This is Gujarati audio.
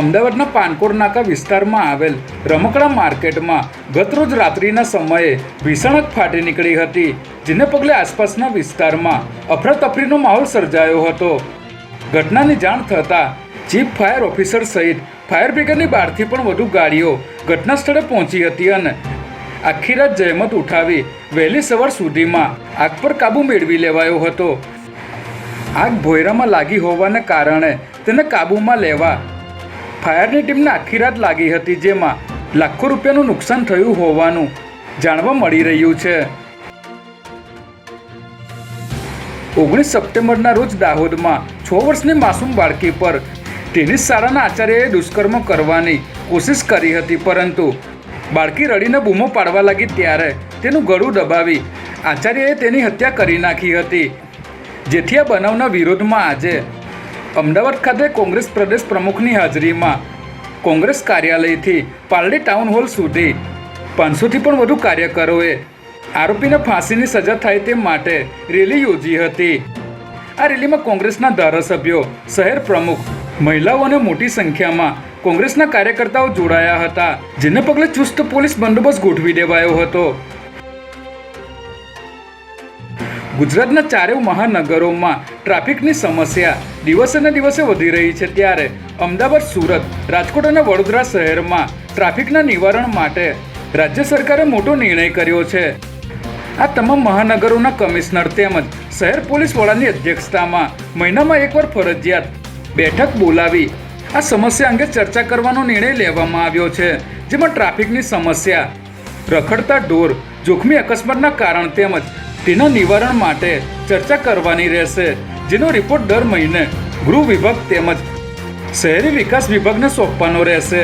અમદાવાદના પાનકોર નાકા વિસ્તારમાં આવેલ રમકડા માર્કેટમાં ગતરોજ રાત્રિના સમયે ભીષણ આગ ફાટી નીકળી હતી, જેને પગલે આસપાસના વિસ્તારમાં અફરાતફરીનો માહોલ સર્જાયો હતો. ઘટનાની જાણ થતાં ચીફ ફાયર ઓફિસર સહિત ફાયર બ્રિગેડની બહારથી પણ વધુ ગાડીઓ ઘટના સ્થળે પહોંચી હતી અને આખી રાત જહેમત ઉઠાવી વહેલી સવાર સુધીમાં આગ પર કાબૂ મેળવી લેવાયો હતો. આગ ભોયરામાં લાગી હોવાને કારણે તેને કાબૂમાં લેવા ફાયરની ટીમને આખી રાત લાગી હતી, જેમાં લાખો રૂપિયાનું નુકસાન થયું હોવાનું જાણવા મળી રહ્યું છે. ઓગણીસ સપ્ટેમ્બરના રોજ દાહોદમાં છ વર્ષની માસૂમ બાળકી પર ટેનિસ શાળાના આચાર્યએ દુષ્કર્મ કરવાની કોશિશ કરી હતી, પરંતુ બાળકી રડીને બૂમો પાડવા લાગી ત્યારે તેનું ગળું દબાવી આચાર્યએ તેની હત્યા કરી નાખી હતી. જેથી આ બનાવના વિરોધમાં આજે અમદાવાદ ખાતે કોંગ્રેસ પ્રદેશ પ્રમુખની હાજરીમાં કોંગ્રેસ કાર્યાલયથી પાલડી ટાઉન હોલ સુધી પાંચસોથી પણ વધુ કાર્યકરોએ આરોપીને ફાંસીની સજા થાય તે માટે રેલી યોજી હતી. આ રેલીમાં કોંગ્રેસના ધારાસભ્યો, શહેર પ્રમુખ, મહિલાઓ અને મોટી સંખ્યામાં કોંગ્રેસના કાર્યકર્તાઓ જોડાયા હતા, જેને પગલે ચુસ્ત પોલીસ બંદોબસ્ત ગોઠવી દેવાયો હતો. ગુજરાતના ચારેય મહાનગરોમાં ટ્રાફિકની સમસ્યા દિવસે દિવસે વધી રહી છે ત્યારે અમદાવાદ, સુરત, રાજકોટ અને વડોદરા શહેરમાં ટ્રાફિકના નિવારણ માટે રાજ્ય સરકારે મોટો નિર્ણય કર્યો છે. આ તમામ મહાનગરોના કમિશનર તેમજ શહેર પોલીસ વડાની અધ્યક્ષતામાં મહિનામાં એકવાર ફરજિયાત બેઠક બોલાવી આ સમસ્યા અંગે ચર્ચા કરવાનો નિર્ણય લેવામાં આવ્યો છે, જેમાં ટ્રાફિકની સમસ્યા, રખડતા ઢોર, જોખમી અકસ્માતના કારણ તેમજ તેના નિવારણ માટે ચર્ચા કરવાની રહેશે, જેનો રિપોર્ટ દર મહિને ગૃહ વિભાગ તેમજ શહેરી વિકાસ વિભાગને સોંપવાનો રહેશે.